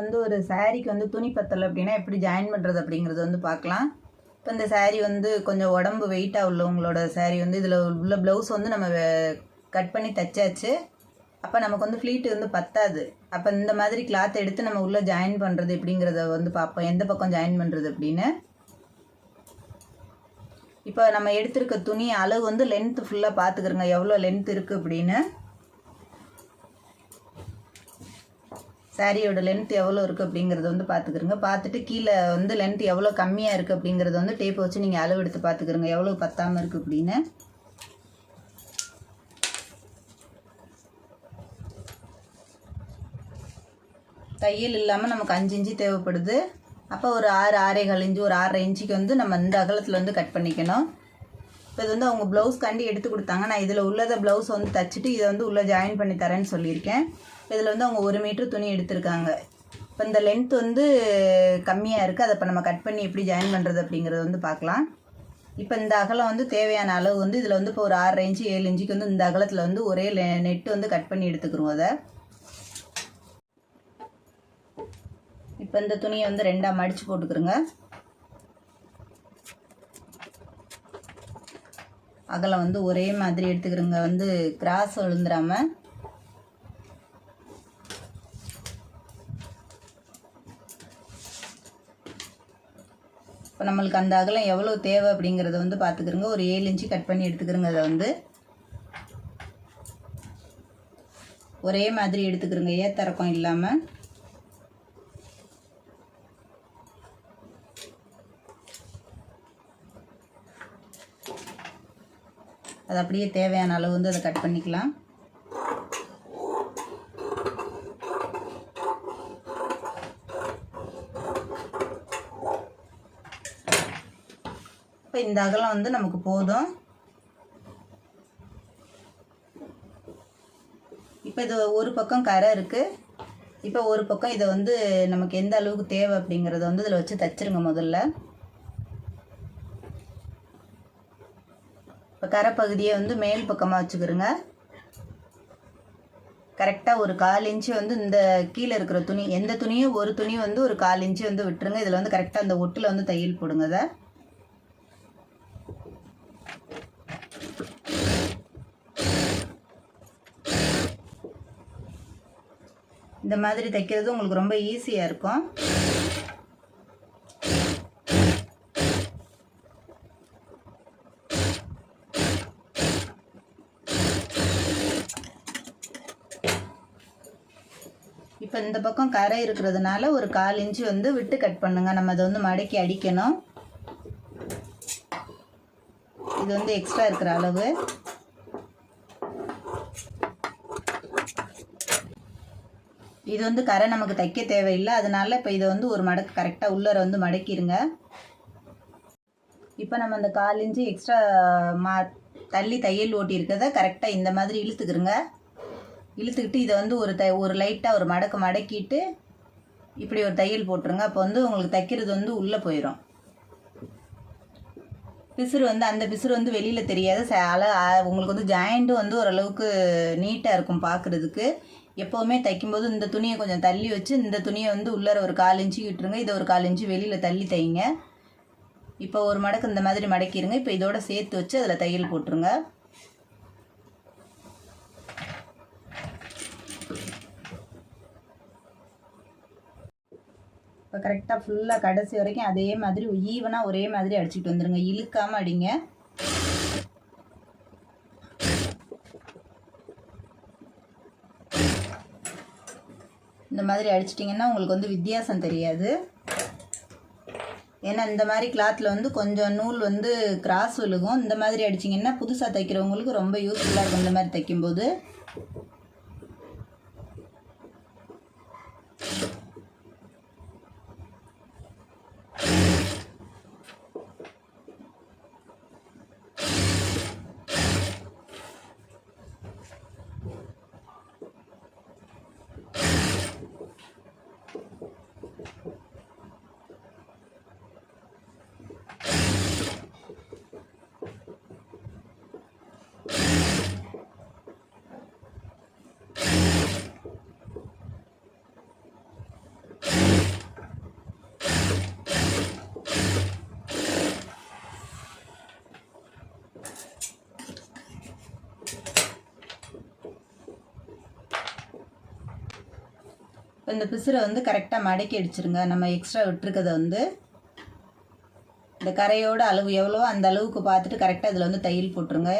வந்து ஒரு சாரீக்கு வந்து துணி பத்தலை அப்படின்னா எப்படி ஜாயின் பண்ணுறது அப்படிங்கிறது வந்து பார்க்கலாம். இப்போ இந்த சாரீ வந்து கொஞ்சம் உடம்பு வெயிட்டாக உள்ளவங்களோட சாரீ வந்து இதில் உள்ள ப்ளவுஸ் வந்து நம்ம கட் பண்ணி தைச்சாச்சு. அப்போ நமக்கு வந்து ஃப்ளீட்டு வந்து பத்தாது. அப்போ இந்த மாதிரி கிளாத் எடுத்து நம்ம உள்ளே ஜாயின் பண்ணுறது எப்படிங்கிறத வந்து பார்ப்போம். எந்த பக்கம் ஜாயின் பண்ணுறது அப்படின்னு. இப்போ நம்ம எடுத்திருக்க துணி அளவு வந்து லென்த்து ஃபுல்லாக பார்த்துக்கிறோங்க. எவ்வளோ லென்த் இருக்குது அப்படின்னு. சாரியோட லென்த் எவ்வளோ இருக்குது அப்படிங்கிறத வந்து பார்த்துக்கிறோங்க பார்த்துட்டு கீழே வந்து லென்த் எவ்வளோ கம்மியாக இருக்குது அப்படிங்கிறத வந்து டேப் வச்சு நீங்கள் அளவு எடுத்து பார்த்துக்கிறோங்க எவ்வளோ பத்தாமல் இருக்குது அப்படின்னு. தையல் இல்லாமல் நமக்கு அஞ்சு இன்ச்சு தேவைப்படுது. அப்போ ஒரு ஆறு ஆறேகால் இன்ச்சு ஒரு ஆறரை இன்ச்சுக்கு வந்து நம்ம இந்த அகலத்தில் வந்து கட் பண்ணிக்கணும். இப்போ இது வந்து அவங்க ப்ளவுஸ் கண்டி எடுத்து கொடுத்தாங்க. நான் இதில் உள்ளதை ப்ளவுஸ் வந்து தச்சுட்டு இதை வந்து உள்ளே ஜாயின் பண்ணி தரேன்னு சொல்லியிருக்கேன். இதில் வந்து அவங்க ஒரு மீட்ரு துணி எடுத்திருக்காங்க. இப்போ இந்த லென்த் வந்து கம்மியாக இருக்குது அதை இப்போ நம்ம கட் பண்ணி எப்படி ஜாயின் பண்ணுறது அப்படிங்கிறத வந்து பார்க்கலாம். இப்போ இந்த அகலம் வந்து தேவையான அளவு வந்து இதில் வந்து இப்போ ஒரு ஆறரை இன்ச்சு ஏழு இன்ச்சுக்கு வந்து இந்த அகலத்தில் வந்து ஒரே நெட்டு வந்து கட் பண்ணி எடுத்துக்கிறோம் அதை. இப்போ இந்த துணியை வந்து ரெண்டாக மடித்து போட்டுக்கிறோங்க அகலம் வந்து ஒரே மாதிரி எடுத்துக்கிறோங்க வந்து கிராஸ் விழுந்துடாமல் இப்போ நம்மளுக்கு அந்த அகலம் எவ்வளோ தேவை அப்படிங்கிறத வந்து பார்த்துக்கிறோங்க ஒரு ஏழு இன்ச்சு கட் பண்ணி எடுத்துக்கிறோங்க அதை வந்து. ஒரே மாதிரி எடுத்துக்கிறோங்க. ஏத்தரக்கம் இல்லாமல் அது அப்படியே தேவையான அளவு வந்து அதை கட் பண்ணிக்கலாம். இப்போ இந்த அகலம் வந்து நமக்கு போதும். இப்போ இது ஒரு பக்கம் கரை இருக்குது இப்போ ஒரு பக்கம் இதை வந்து நமக்கு எந்த அளவுக்கு தேவை அப்படிங்கிறத வந்து இதில் வச்சு தைச்சிருங்க முதல்ல. இப்போ கரை பகுதியை வந்து மேல் பக்கமாக வச்சுக்கிறோங்க. கரெக்டாக ஒரு கால் இன்ச்சு வந்து இந்த கீழே இருக்கிற துணி எந்த துணியும் ஒரு துணி வந்து ஒரு கால் இன்ச்சு வந்து விட்டுருங்க. இதில் வந்து கரெக்டாக அந்த ஒட்டில் வந்து தையல் போடுங்க அதை இந்த மாதிரி தைக்கிறது உங்களுக்கு ரொம்ப ஈஸியாக இருக்கும். இப்போ இந்த பக்கம் கரை இருக்கிறதுனால ஒரு கால் இன்ச்சு வந்து விட்டு கட் பண்ணுங்கள் நம்ம அதை வந்து மடக்கி அடிக்கணும். இது வந்து எக்ஸ்ட்ரா இருக்கிற அளவு. இது வந்து கரை நமக்கு தைக்க தேவையில்லை. அதனால இப்போ இதை வந்து ஒரு மடக்கு கரெக்டாக உள்ளர வந்து மடக்கிடுங்க இப்போ நம்ம அந்த கால் இன்ச்சு எக்ஸ்ட்ரா மா தள்ளி தையல் ஓட்டி இருக்கிறத கரெக்டாக இந்த மாதிரி இழுத்துக்கிறோங்க இழுத்துக்கிட்டு இதை வந்து ஒரு த ஒரு லைட்டாக ஒரு மடக்கு மடக்கிட்டு இப்படி ஒரு தையல் போட்டுருங்க. அப்போ வந்து உங்களுக்கு தைக்கிறது வந்து உள்ளே போயிடும் பிசுறு வந்து அந்த பிசுறு வந்து வெளியில் தெரியாது. ச- அல உங்களுக்கு வந்து ஜாயிண்ட்டும் வந்து ஓரளவுக்கு நீட்டாக இருக்கும் பார்க்குறதுக்கு எப்போவுமே தைக்கும்போது இந்த துணியை கொஞ்சம் தள்ளி வச்சு இந்த துணியை வந்து உள்ளார ஒரு கால் இன்ச்சு விட்டுருங்க இதை ஒரு கால் இன்ச்சு வெளியில் தள்ளி தைங்க. இப்போ ஒரு மடக்கு இந்த மாதிரி மடக்கிடுங்க இப்போ இதோட சேர்த்து வச்சு அதில் தையல் போட்டுருங்க. இப்போ கரெக்டாக ஃபுல்லாக கடைசி வரைக்கும் அதே மாதிரி ஈவனாக ஒரே மாதிரி அடிச்சுட்டு வந்துடுங்க இழுக்காமல் அடிங்க. இந்த மாதிரி அடிச்சிட்டிங்கன்னா உங்களுக்கு வந்து வித்தியாசம் தெரியாது. ஏன்னா இந்த மாதிரி கிளாத்தில் வந்து கொஞ்சம் நூல் வந்து கிராஸ் விழுகும். இந்த மாதிரி அடிச்சிங்கன்னா புதுசாக தைக்கிறவங்களுக்கு ரொம்ப யூஸ்ஃபுல்லாக இருக்கும் இந்த மாதிரி தைக்கும்போது. இந்த பிசுரை வந்து கரெக்டாக மடக்கி அடிச்சிருங்க. நம்ம எக்ஸ்ட்ரா விட்டுருக்கதை வந்து. இந்த கரையோட அளவு எவ்வளோ அந்த அளவுக்கு பார்த்துட்டு கரெக்டாக இதில் வந்து தையல் போட்டுருங்க.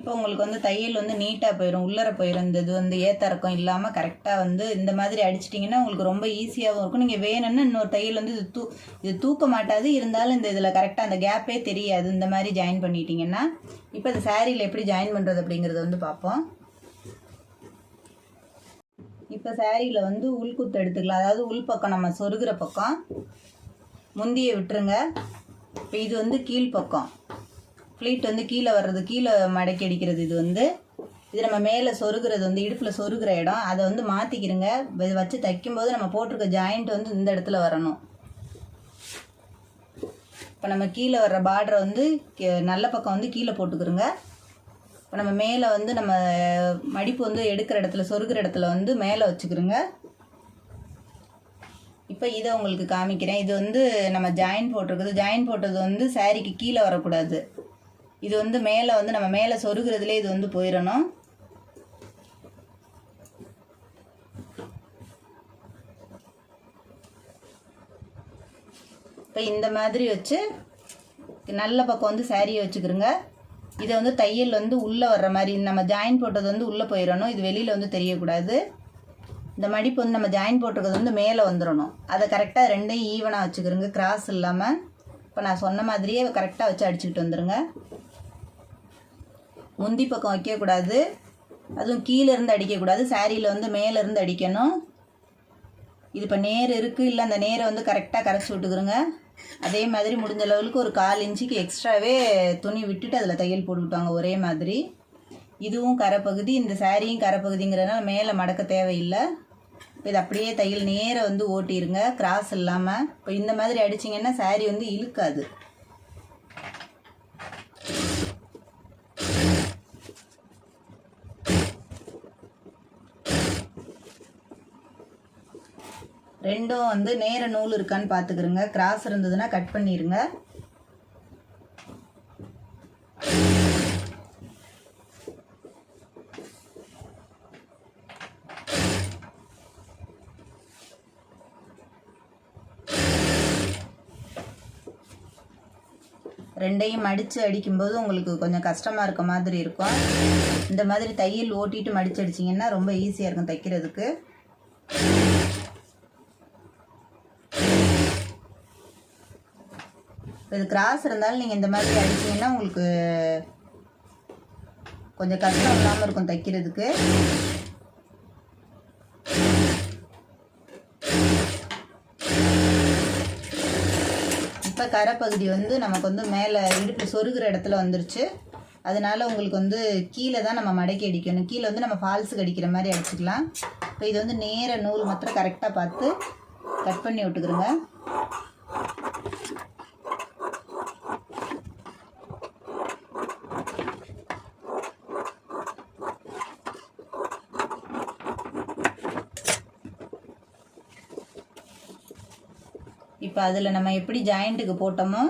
இப்போ உங்களுக்கு வந்து தையல் வந்து நீட்டாக போயிடும் உள்ளர போயிடும் இந்த இது வந்து ஏத்தறக்கம் இல்லாமல் கரெக்டாக வந்து இந்த மாதிரி அடிச்சிட்டிங்கன்னா உங்களுக்கு ரொம்ப ஈஸியாகவும் இருக்கும். நீங்கள் வேணும்னா இன்னொரு தையல் வந்து இது தூ இது தூக்க மாட்டாது. இருந்தாலும் இந்த இதில் கரெக்டாக அந்த கேப்பே தெரியாது. இந்த மாதிரி ஜாயின் பண்ணிட்டீங்கன்னா இப்போ இந்த சாரியில் எப்படி ஜாயின் பண்ணுறது அப்படிங்கிறத வந்து பார்ப்போம். இப்போ சாரியில் வந்து உள்குத்து எடுத்துக்கலாம். அதாவது உள் பக்கம் நம்ம சொருகிற பக்கம். முந்தியை விட்டுருங்க. இப்போ இது வந்து கீழ் பக்கம். ஃப்ளீட் வந்து கீழே வர்றது கீழே மடக்கி அடிக்கிறது இது வந்து. இது நம்ம மேலே சொருகிறது வந்து இடுப்பில் சொருகிற இடம். அதை வந்து மாற்றிக்கிறங்க இதை வச்சு தைக்கும்போது நம்ம போட்டிருக்க ஜாயிண்ட் வந்து இந்த இடத்துல வரணும். இப்போ நம்ம கீழே வர்ற பார்டரை வந்து நல்ல பக்கம் வந்து கீழே போட்டுக்கிறோங்க இப்போ நம்ம மேலே வந்து நம்ம மடிப்பு வந்து எடுக்கிற இடத்துல சொருகிற இடத்துல வந்து மேலே வச்சுக்கிறோங்க இப்போ இதை உங்களுக்கு காமிக்கிறேன். இது வந்து நம்ம ஜாயின் போட்டிருக்குது. ஜாயின் போட்டது வந்து சாரிக்கு கீழே வரக்கூடாது. இது வந்து மேலே வந்து நம்ம மேலே சொருகிறதுலே இது வந்து போயிடணும் இப்போ இந்த மாதிரி வச்சு நல்ல பக்கம் வந்து சேரீயை வச்சுக்கிறோங்க இதை வந்து தையல் வந்து உள்ளே வர்ற மாதிரி நம்ம ஜாயின் போட்டது வந்து உள்ளே போயிடணும் இது வெளியில் வந்து தெரியக்கூடாது. இந்த மடிப்பு வந்து நம்ம ஜாயின் போட்டிருக்கிறது வந்து மேலே வந்துடணும் அதை கரெக்டாக ரெண்டையும் ஈவனாக வச்சுக்கிறோங்க கிராஸ் இல்லாமல் இப்போ நான் சொன்ன மாதிரியே கரெக்டாக வச்சு அடிச்சுக்கிட்டு வந்துடுங்க முந்தி பக்கம் வைக்கக்கூடாது. அதுவும் கீழே இருந்து அடிக்கக்கூடாது. சாரியில் வந்து மேலேருந்து அடிக்கணும். இது இப்போ நேர் இருக்குது இல்லை அந்த நேரை வந்து கரெக்டாக கரைச்சி விட்டுக்கிறோங்க அதே மாதிரி முடிஞ்ச லெவலுக்கு ஒரு கால் இன்ச்சுக்கு எக்ஸ்ட்ராவே துணி விட்டுட்டு அதில் தையல் போட்டுக்கிட்டாங்க ஒரே மாதிரி. இதுவும் கரைப்பகுதி. இந்த சாரியும் கரைப்பகுதிங்கிறதுனால மேலே மடக்க தேவையில்லை. இப்போ இது அப்படியே தையல் நேராக வந்து ஓட்டிடுங்க கிராஸ் இல்லாமல் இப்போ இந்த மாதிரி அடிச்சிங்கன்னா சாரி வந்து இழுக்காது. ரெண்டும் வந்து நேர நூல் இருக்கான்னு பார்த்துக்கிறோங்க கிராஸ் இருந்ததுன்னா கட் பண்ணிடுங்க ரெண்டையும் மடித்து அடிக்கும்போது உங்களுக்கு கொஞ்சம் கஷ்டமாக இருக்க மாதிரி இருக்கும். இந்த மாதிரி தையல் ஓட்டிட்டு மடித்து அடிச்சிங்கன்னா ரொம்ப ஈஸியாக இருக்கும் தைக்கிறதுக்கு. இது கிராஸ் இருந்தாலும் நீங்கள் இந்த மாதிரி அடிச்சீங்கன்னா உங்களுக்கு கொஞ்சம் கஷ்டம் இல்லாமல் இருக்கும் தைக்கிறதுக்கு. இப்போ கரைப்பகுதி வந்து நமக்கு வந்து மேலே இடுப்பு சொருகிற இடத்துல வந்துருச்சு. அதனால உங்களுக்கு வந்து கீழே தான் நம்ம மடக்கி அடிக்கணும். கீழே வந்து நம்ம ஃபால்ஸுக்கு அடிக்கிற மாதிரி அடிச்சுக்கலாம். இப்போ இது வந்து நேர நூல் மாத்திரம் கரெக்டாக பார்த்து கட் பண்ணி விட்டுக்கிறோங்க இப்போ அதில் நம்ம எப்படி ஜாயிண்ட்டுக்கு போட்டோமோ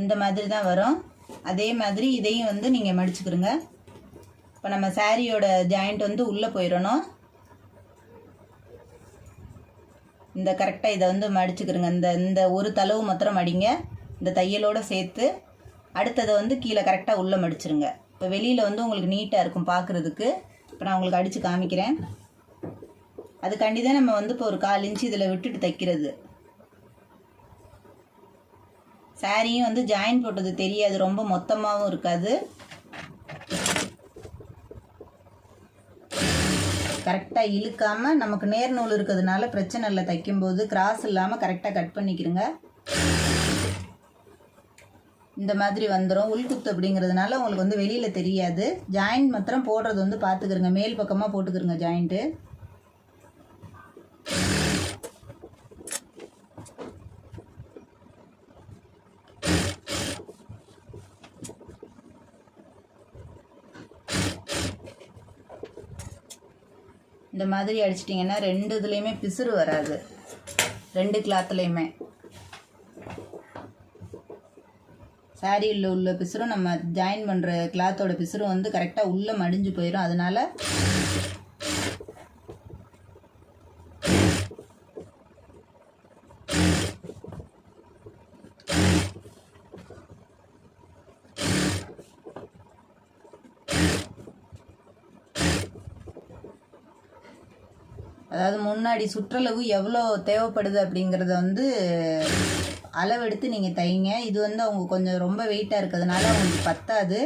இந்த மாதிரி தான் வரும். அதே மாதிரி இதையும் வந்து நீங்கள் மடிச்சுக்கிறோங்க இப்போ நம்ம சாரியோட ஜாயிண்ட் வந்து உள்ளே போயிடணும். இந்த கரெக்டாக இதை வந்து மடிச்சுக்கிறோங்க இந்த இந்த ஒரு தளவு மாத்திரம் மடிங்க இந்த தையலோடு சேர்த்து அடுத்ததை வந்து கீழே கரெக்டாக உள்ளே மடிச்சிருங்க. இப்போ வெளியில் வந்து உங்களுக்கு நீட்டாக இருக்கும் பார்க்குறதுக்கு இப்போ நான் உங்களுக்கு அடித்து காமிக்கிறேன். அதுக்காண்டி தான் நம்ம வந்து இப்போ ஒரு கால் இன்ச்சு இதில் விட்டுட்டு தைக்கிறது. சாரியும் வந்து ஜாயின் போட்டது தெரியாது ரொம்ப மொத்தமாகவும் இருக்காது. கரெக்டாக இழுக்காமல் நமக்கு நேர் நூல் இருக்கிறதுனால பிரச்சனை இல்லை தைக்கும்போது கிராஸ் இல்லாமல் கரெக்டாக கட் பண்ணிக்கிறோங்க இந்த மாதிரி வந்துடும் உள்குத்து அப்படிங்கிறதுனால உங்களுக்கு வந்து வெளியில் தெரியாது. ஜாயிண்ட் மாத்திரம் போடுறது வந்து பார்த்துக்கிறங்க மேல் பக்கமாக போட்டுக்கிறங்க ஜாயிண்ட்டு இந்த மாதிரி அடிச்சிட்டிங்கன்னா ரெண்டு இதுலேயுமே பிசுறு வராது. ரெண்டு கிளாத்துலேயுமே சாரியில் உள்ள பிசுறும் நம்ம ஜாயின் பண்ணுற கிளாத்தோட பிசுறும் வந்து கரெக்டாக உள்ளே மடிஞ்சு போயிடும் அதனால அதாவது முன்னாடி சுற்றளவு எவ்வளோ தேவைப்படுது அப்படிங்கிறத வந்து அளவெடுத்து நீங்கள் தைங்க. இது வந்து அவங்க கொஞ்சம் ரொம்ப வெயிட்டாக இருக்கிறதுனால அவங்களுக்கு பத்தாது.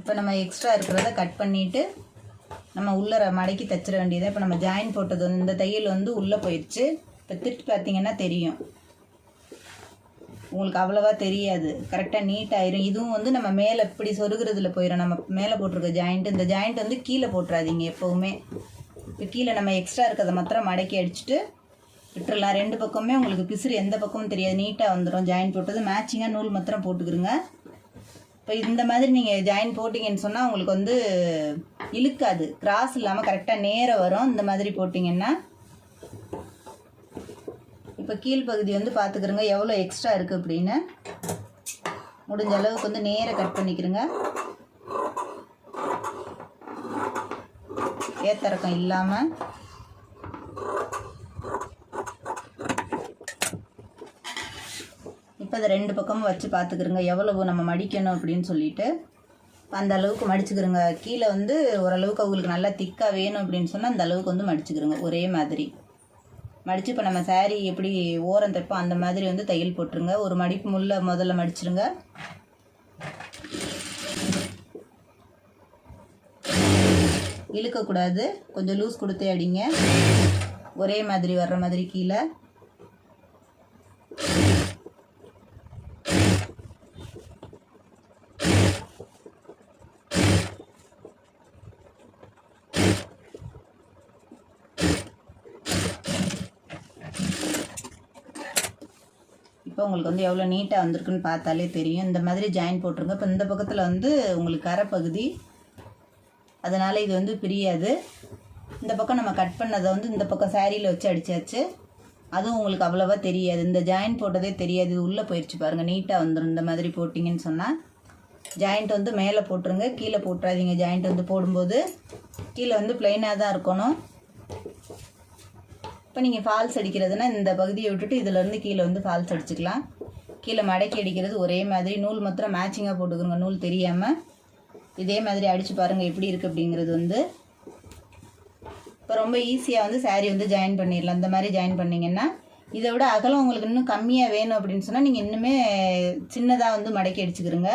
இப்போ நம்ம எக்ஸ்ட்ரா இருக்கிறத கட் பண்ணிவிட்டு நம்ம உள்ளர மடக்கி தைச்சிட வேண்டியது? இப்போ நம்ம ஜாயின் போட்டது இந்த தையல் வந்து உள்ளே போயிடுச்சு. இப்போ திருட்டு பார்த்தீங்கன்னா தெரியும். உங்களுக்கு அவ்வளோவா தெரியாது. கரெக்டாக நீட் ஆயிரும் இதுவும் வந்து நம்ம மேலே இப்படி சொருகிறதுல போயிடும் நம்ம மேலே போட்டிருக்க ஜாயிண்ட் இந்த ஜாயிண்ட் வந்து கீழே போட்டுறாதீங்க எப்போவுமே. இப்போ கீழே நம்ம எக்ஸ்ட்ரா இருக்கிறத மாத்திரம் மடக்கி அடிச்சுட்டு விட்டுறலாம். ரெண்டு பக்கமுமே உங்களுக்கு பிசுறு எந்த பக்கமும் தெரியாது. நீட்டாக வந்துடும் ஜாயின் போட்டது. மேட்சிங்காக நூல் மாத்திரம் போட்டுக்கிறோங்க இப்போ இந்த மாதிரி நீங்கள் ஜாயின் போட்டிங்கன்னு சொன்னால் உங்களுக்கு வந்து இழுக்காது. கிராஸ் இல்லாமல் கரெக்டாக நேராக வரும். இந்த மாதிரி போட்டிங்கன்னா இப்போ கீழ்ப்பகுதி வந்து பார்த்துக்கிறோங்க எவ்வளோ எக்ஸ்ட்ரா இருக்குது அப்படின்னு. முடிஞ்ச அளவுக்கு வந்து நேராக கட் பண்ணிக்கிறோங்க. ஏத்தரக்கம் இல்லாமல் இப்போ அதை ரெண்டு பக்கமும் வச்சு பார்த்துக்கிறோங்க எவ்வளவு நம்ம மடிக்கணும் அப்படின்னு சொல்லிட்டு. அந்த அளவுக்கு மடிச்சுக்கிறோங்க. கீழே வந்து ஓரளவுக்கு அவங்களுக்கு நல்லா திக்காக வேணும் அப்படின்னு சொன்னால் அந்த அளவுக்கு வந்து மடிச்சுக்கிறோங்க. ஒரே மாதிரி. மடித்து இப்போ நம்ம சாரீ எப்படி ஓரம் தைப்போம் அந்த மாதிரி வந்து தையல் போட்டுருங்க. ஒரு மடிப்பு முள்ள முதல்ல மடிச்சிருங்க. இழுக்கக்கூடாது. கொஞ்சம் லூஸ் கொடுத்தே அடிங்க. ஒரே மாதிரி வர்ற மாதிரி கீழே. உங்களுக்கு வந்து எவ்வளோ நீட்டாக வந்திருக்குன்னு பார்த்தாலே தெரியும். இந்த மாதிரி ஜாயின் போட்டுருங்க. இப்போ இந்த பக்கத்தில் வந்து உங்களுக்கு கரை பகுதி அதனால் இது வந்து பிரியாது. இந்த பக்கம் நம்ம கட் பண்ணதை வந்து இந்த பக்கம் சாரியில் வச்சு அடிச்சாச்சு. அதுவும் உங்களுக்கு அவ்வளோவா தெரியாது. இந்த ஜாயின் போட்டதே தெரியாது. இது உள்ளே போயிடுச்சு பாருங்கள் நீட்டாக வந்துடும் இந்த மாதிரி போட்டிங்கன்னு சொன்னால் ஜாயிண்ட் வந்து மேலே போட்டுருங்க. கீழே போட்டுறாதீங்க. ஜாயிண்ட் வந்து போடும்போது கீழே வந்து பிளெயினாக தான் இருக்கணும். இப்போ நீங்கள் ஃபால்ஸ் அடிக்கிறதுனா இந்த பகுதியை விட்டுட்டு இதிலேருந்து கீழே வந்து ஃபால்ஸ் அடிச்சுக்கலாம். கீழே மடக்கி அடிக்கிறது ஒரே மாதிரி. நூல் மாத்திரம் மேட்சிங்காக போட்டுக்கிறோங்க நூல் தெரியாமல் இதே மாதிரி அடித்து பாருங்கள் எப்படி இருக்குது அப்படிங்கிறது வந்து. இப்போ ரொம்ப ஈஸியாக வந்து சாரீ வந்து ஜாயின் பண்ணிடலாம். இந்த மாதிரி ஜாயின் பண்ணிங்கன்னா இதை விட அகலம் உங்களுக்கு இன்னும் கம்மியாக வேணும் அப்படின்னு சொன்னால் நீங்கள் இன்னுமே சின்னதாக வந்து மடக்கி அடிச்சுக்கிறோங்க.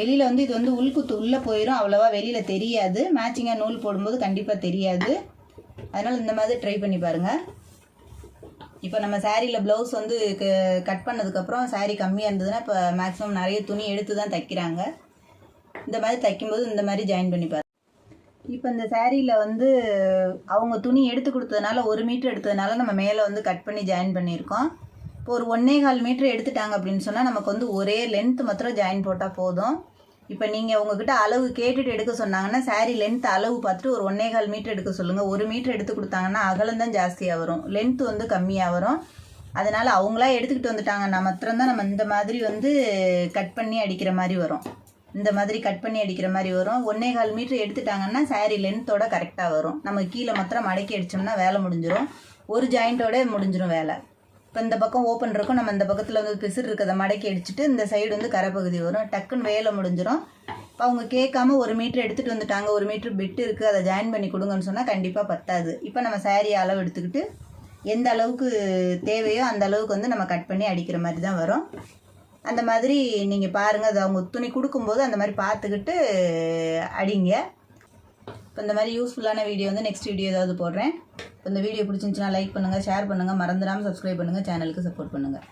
வெளியில் வந்து இது வந்து உள்குத்து உள்ளே போயிடும் அவ்வளோவா வெளியில் தெரியாது. மேட்சிங்காக நூல் போடும்போது கண்டிப்பாக தெரியாது. அதனால் இந்த மாதிரி ட்ரை பண்ணி பாருங்கள் இப்போ நம்ம சாரியில் ப்ளவுஸ் வந்து கட் பண்ணதுக்கப்புறம் சாரீ கம்மியாக இருந்ததுன்னா இப்போ மேக்ஸிமம் நிறைய துணி எடுத்து தான் தைக்கிறாங்க. இந்த மாதிரி தைக்கும்போது இந்த மாதிரி ஜாயின் பண்ணி பாருங்க. இப்போ இந்த சாரியில் வந்து அவங்க துணி எடுத்து கொடுத்ததுனால ஒரு மீட்ரு எடுத்ததுனால நம்ம மேலே வந்து கட் பண்ணி ஜாயின் பண்ணியிருக்கோம். இப்போ ஒரு ஒன்றே கால் மீட்ரு எடுத்துட்டாங்க அப்படின்னு சொன்னால் நமக்கு வந்து ஒரே லென்த் மாத்திரம் ஜாயின் போட்டால் போதும். இப்போ நீங்கள் உங்ககிட்ட அளவு கேட்டுட்டு எடுக்க சொன்னாங்கன்னா சாரீ லென்த் அளவு பார்த்துட்டு ஒரு ஒன்னே கால் மீட்டர் எடுக்க சொல்லுங்கள் ஒரு மீட்டர் எடுத்து கொடுத்தாங்கன்னா அகலம் தான் ஜாஸ்தியாக வரும். லென்த் வந்து கம்மியாக வரும். அதனால் அவங்களா எடுத்துக்கிட்டு வந்துட்டாங்கன்னா மாத்திரம்தான் நம்ம இந்த மாதிரி வந்து கட் பண்ணி அடிக்கிற மாதிரி வரும். இந்த மாதிரி கட் பண்ணி அடிக்கிற மாதிரி வரும். ஒன்னே கால் மீட்டர் எடுத்துட்டாங்கன்னா saree லென்த்தோட கரெக்டாக வரும். நம்ம கீழே மாத்திரம் மடக்கி அடிச்சோம்னா வேலை முடிஞ்சிடும் ஒரு ஜாயிண்ட்டோட முடிஞ்சிடும் வேலை. இப்போ இந்த பக்கம் ஓப்பன் இருக்கும் நம்ம இந்த பக்கத்தில் வந்து பிசுறு இருக்கிறத மடக்கி அடிச்சுட்டு இந்த சைடு வந்து கரைப்பகுதி வரும். டக்குன்னு வேலை முடிஞ்சிடும் இப்போ அவங்க கேட்காம ஒரு மீட்டர் எடுத்துகிட்டு வந்துட்டாங்க ஒரு மீட்ரு பிட்டு இருக்குது அதை ஜாயின் பண்ணி கொடுங்கன்னு சொன்னால் கண்டிப்பாக பத்தாது. இப்போ நம்ம சேரீ அளவு எடுத்துக்கிட்டு எந்த அளவுக்கு தேவையோ அந்த அளவுக்கு வந்து நம்ம கட் பண்ணி அடிக்கிற மாதிரி தான் வரும். அந்த மாதிரி நீங்கள் பாருங்கள் அது அவங்க துணி கொடுக்கும்போது அந்த மாதிரி பார்த்துக்கிட்டு அடிங்க. இப்போ இந்த மாதிரி யூஸ்ஃபுல்லான வீடியோ வந்து நெக்ஸ்ட் வீடியோ ஏதாவது போடுறேன். இப்போ இந்த வீடியோ பிடிச்சிருந்துச்சுன்னா லைக் பண்ணுங்கள் ஷேர் பண்ணுங்கள் மறந்துடாமல் சப்ஸ்கிரைப் பண்ணுங்கள் சேனலுக்கு சப்போர்ட் பண்ணுங்கள்